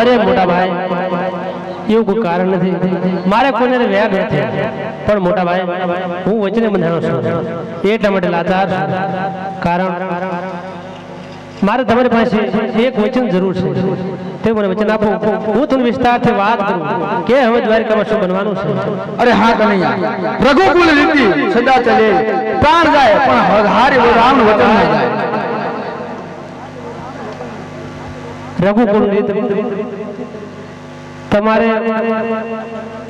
અરે મોટા ભાઈ, એવું કોઈ કારણ નથી. મારે કોઈને વ્યાપ નથી. પણ મોટા ભાઈ, હું વચને બંધાણો છું. એટલા માટે લાચાર છું. કારણ, મારે તમારી પાસે એક વચન જરૂર છે. તે મને વચન આપો. હું તમને વિસ્તારથી વાત કરું. કે હવે દ્વારિકામાં શું બનવાનું છે? અરે હા કનૈયા. રઘુકુલ રીતિ સદા ચલે. પ્રાણ જાય, પણ હારે રામ વચન ન જાય. રઘુકુળ રીત તમારે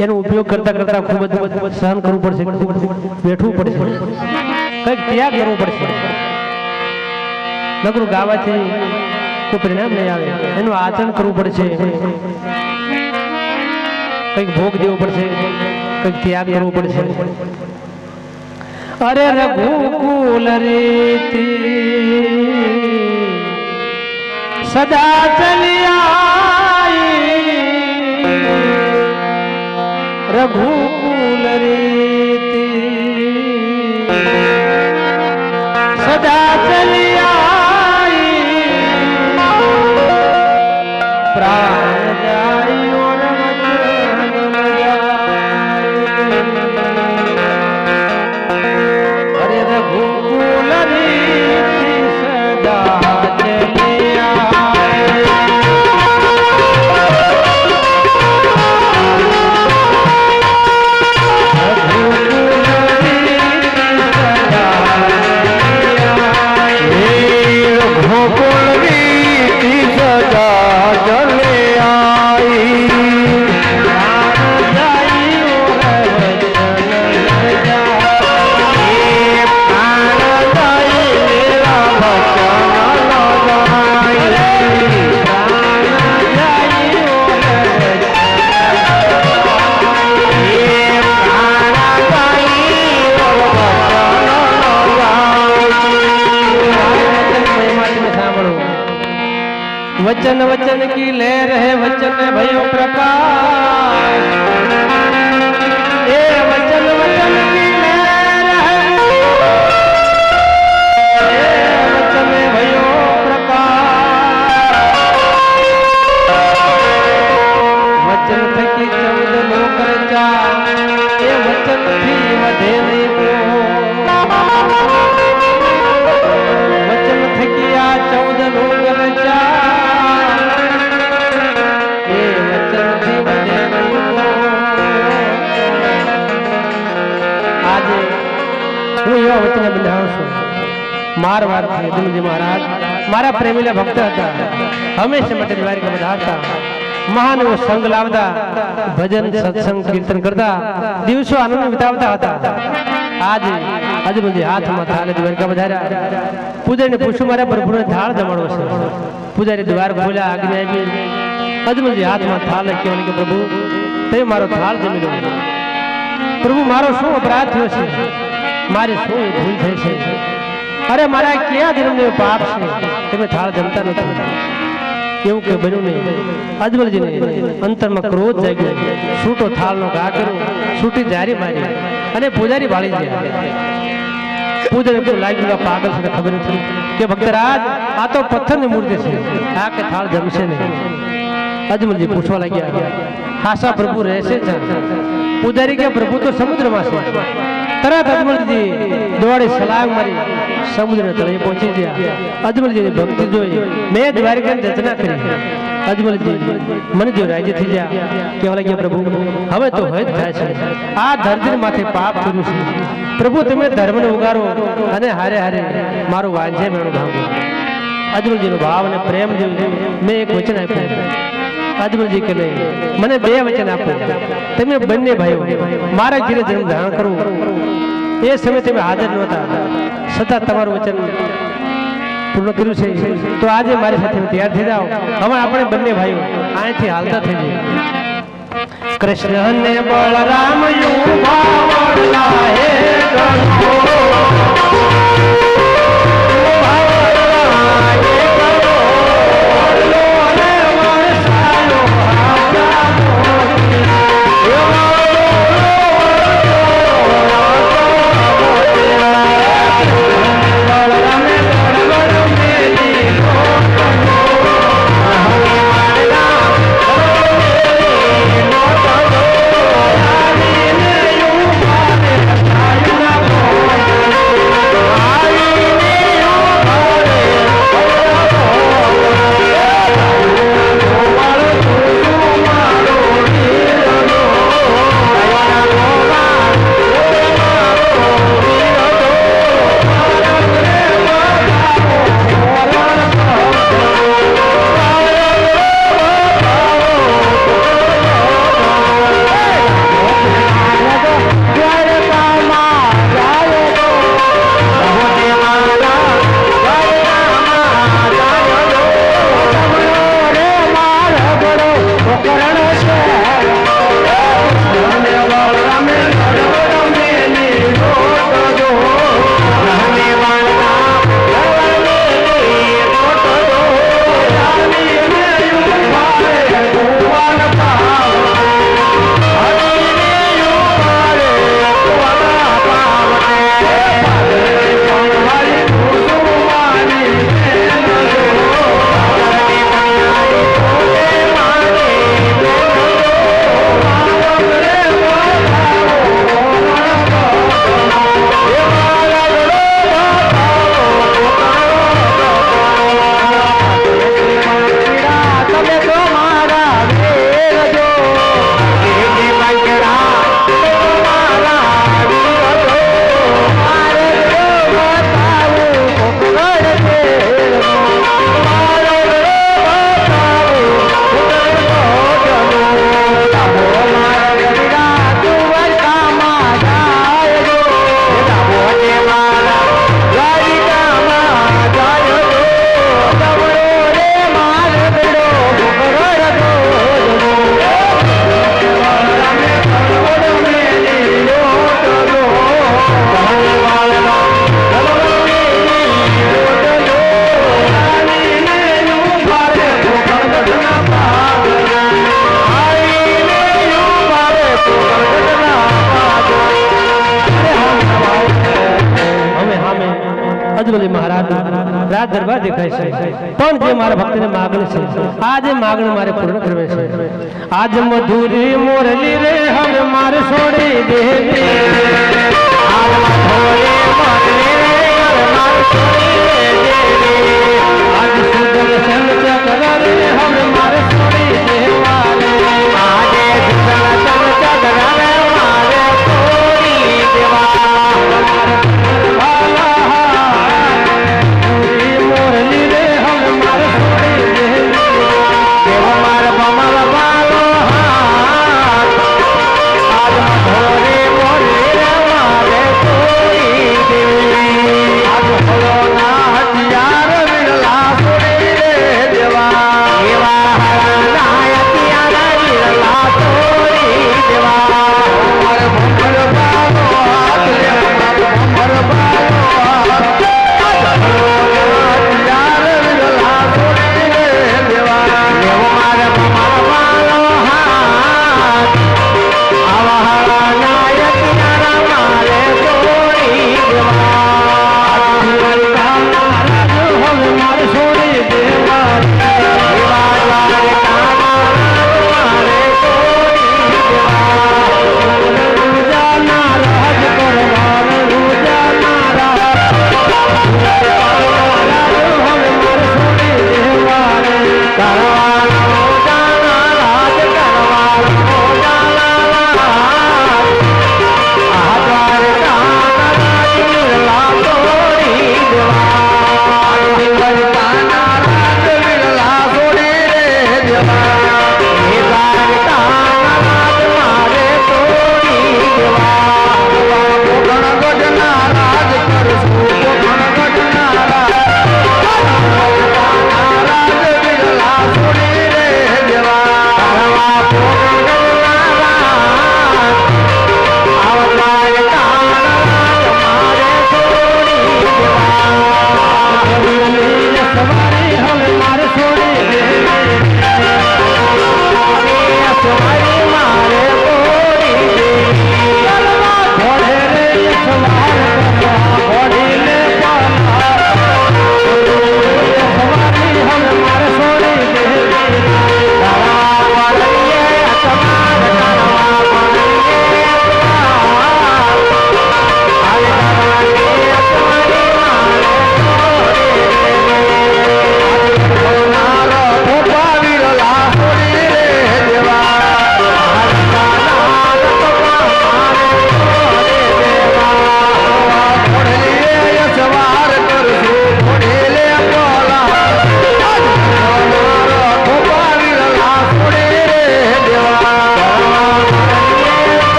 એનો ઉપયોગ કરતા કરતા ખૂબ જ સહન કરવું પડશે બેઠવું પડશે. કંઈક ત્યાગ કરવો પડશે. નકરું ગાવાથી કોઈ પરિણામ નહીં આવે. એનું આચરણ કરવું પડશે. કંઈક ભોગ દેવો પડશે. કંઈક ત્યાગ કરવો પડશે. અરે રઘુકુલ રીતિ સદા ચલિયા આઈ હું એવા વચને બંધાવું છું. માર વારથી દિલજી મહારાજ. મારા પ્રેમીલા ભક્ત હતા. હંમેશા માટે દ્વારિકા વધારતા મહાન એવો સંગ લાવતા, ભજન, સત્સંગ, કીર્તન કરતા, દિવસો આનંદ વિતાવતા હતા. આજે આજે બધી હાથમાં થાલે દ્વારિકા વધાર્યા પૂજારી પૂછું મારા પ્રભુને થાળ જમાડવો છે? પૂજારી દ્વાર ખોલ્યા, આજ્ઞા આપી. અજમલજી હાથમાં થાળ કહેવાનું કે પ્રભુ તે મારો થાળ જમી લો. પ્રભુ, મારો શું અપરાધ થયો છે? મારી શું ભૂલ થઈ છે? અરે મારા કયા ધર્મનો પાપ છે? તમે થાળ જમતા નથી. એવું કે બન્યું નહીં. અજમલજીને અંતરમાં ક્રોધ જાગ્યો. છૂટો થાળનો ઘા કર્યો. છૂટી જારી મારી. અને પૂજારી વાળી ગયા. પૂજન લાગ્યું કે પાગલ છે, ખબર નથી કે ભક્તરાજ, આ તો પથ્થરની મૂર્તિ છે. આ કે થાળ જમશે નહીં. અજમલજી પૂછવા લાગ્યા, હાસા પ્રભુ રહેશે પૂજારી કે પ્રભુ તો સમુદ્રમાં છે. તરત અજમલજી દોડે સલામ મારી સમુદ્ર તળે પહોંચી ગયા. અજમલજીની ભક્તિ જોઈ મેં દ્વારિકાની રચના કરી. અજમલજી, મને જો રાજી થઈ ગયા કેવા લાગ્યા, પ્રભુ, હવે તો હોય થાય છે. આ ધરતી માથે પાપ કર્યું છે. પ્રભુ, તમે ધર્મને ઉગારો અને હારે હારે મારું વાંਝે મેળો ભાંગો અજમલજીનો ભાવ અને પ્રેમ જોઈ મેં એક વચન આપ્યું. અજમલજી કે નહીં? મને બે વચન આપો. તમે બંને ભાઈઓ, મારા ઘરે જન્મ ધારણ કરવું. એ સમયે તમે હાજર નહોતા. છતાં તમારું વચન પૂર્ણ કર્યું છે. તો આજે મારી સાથે તૈયાર થઈ જાઓ. હવે આપણે બંને ભાઈઓ અહીંથી હાલતા થઈ જઈએ. કૃષ્ણ ને બળરામ વડલા હે ગણો રાજ દરબાર દેખાય છે. પણ જે મારા ભક્તને માગણી છે આ માગણી મારે પૂર્ણ કરવી છે. આજ મધુરી મોરલી રે હવે મારે છોડી દે